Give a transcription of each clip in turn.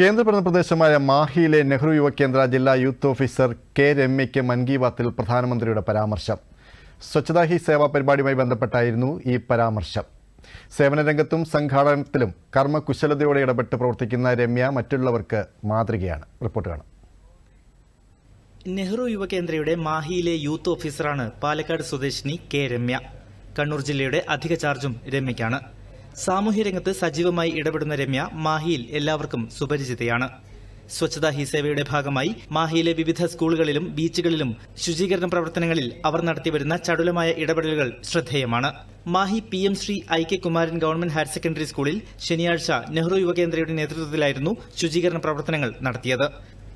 കേന്ദ്രഭരണ പ്രദേശമായ മാഹിയിലെ നെഹ്റു യുവകേന്ദ്ര ജില്ലാ യൂത്ത് ഓഫീസർ കെ രമ്യയ്ക്ക് മൻ കി ബാത്തിൽ പ്രധാനമന്ത്രിയുടെ പരാമർശം. സ്വച്ഛതാ ഹി സേവാ പരിപാടിയുമായി ബന്ധപ്പെട്ടായിരുന്നു ഈ പരാമർശം. സേവനരംഗത്തും സംഘാടനത്തിലും കർമ്മകുശലതയോടെ ഇടപെട്ട് പ്രവർത്തിക്കുന്ന രമ്യ മറ്റുള്ളവർക്ക് മാതൃകയാണ്. റിപ്പോർട്ട് കാണാം. നെഹ്റു യുവകേന്ദ്രയുടെ മാഹിയിലെ യൂത്ത് ഓഫീസറാണ് പാലക്കാട് സ്വദേശിനി കെ രമ്യ. കണ്ണൂർ ജില്ലയുടെ അധിക ചാർജും രമ്യയ്ക്കാണ്. സാമൂഹ്യ രംഗത്ത് സജീവമായി ഇടപെടുന്ന രമ്യ മാഹിയിൽ എല്ലാവർക്കും സുപരിചിതയാണ്. സ്വച്ഛതാ ഹി സേവയുടെ ഭാഗമായി മാഹിയിലെ വിവിധ സ്കൂളുകളിലും ബീച്ചുകളിലും ശുചീകരണ പ്രവർത്തനങ്ങളിൽ അവർ നടത്തിവരുന്ന ചടുലമായ ഇടപെടലുകൾ ശ്രദ്ധേയമാണ്. Mahi P M Shri I K Kumaran government higher secondary സ്കൂളിൽ ശനിയാഴ്ച നെഹ്റു യുവകേന്ദ്രയുടെ നേതൃത്വത്തിലായിരുന്നു ശുചീകരണ പ്രവർത്തനങ്ങൾ നടത്തിയത്.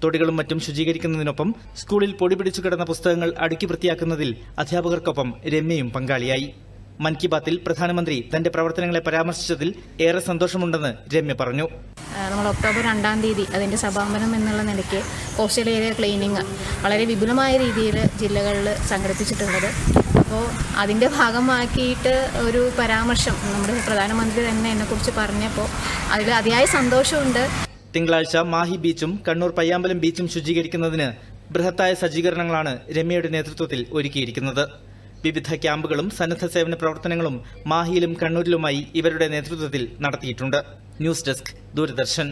തൊടികളും മറ്റും ശുചീകരിക്കുന്നതിനൊപ്പം സ്കൂളിൽ പൊടി പിടിച്ചു കിടന്ന പുസ്തകങ്ങൾ അടുക്കി വൃത്തിയാക്കുന്നതിൽ അധ്യാപകർക്കൊപ്പം രമ്യയും പങ്കാളിയായി. മൻ കി ബാത്തിൽ പ്രധാനമന്ത്രി തന്റെ പ്രവർത്തനങ്ങളെ പരാമർശിച്ചതിൽ ഏറെ സന്തോഷമുണ്ടെന്ന് രമ്യ പറഞ്ഞു. നമ്മൾ ഒക്ടോബർ രണ്ടാം തീയതി അതിന്റെ സമാപനം എന്നുള്ള നിലയ്ക്ക് കോസ്റ്റൽ ഏരിയ ക്ലീനിങ് വളരെ വിപുലമായ രീതിയിൽ ജില്ലകളിൽ സംഘടിപ്പിച്ചിട്ടുള്ളത്. അപ്പോൾ അതിന്റെ ഭാഗമാക്കിയിട്ട് ഒരു പരാമർശം നമ്മുടെ പ്രധാനമന്ത്രി തന്നെ എന്നെക്കുറിച്ച് പറഞ്ഞപ്പോൾ അതിൽ അതിയായ സന്തോഷമുണ്ട്. തിങ്കളാഴ്ച മാഹി ബീച്ചും കണ്ണൂർ പയ്യാമ്പലം ബീച്ചും ശുചീകരിക്കുന്നതിന് ബൃഹത്തായ സജ്ജീകരണങ്ങളാണ് രമ്യയുടെ നേതൃത്വത്തിൽ ഒരുക്കിയിരിക്കുന്നത്. വിവിധ ക്യാമ്പുകളും സന്നദ്ധ സേവന പ്രവർത്തനങ്ങളും മാഹിയിലും കണ്ണൂരിലുമായി ഇവരുടെ നേതൃത്വത്തിൽ നടത്തിയിട്ടുണ്ട്. News desk Doordarshan.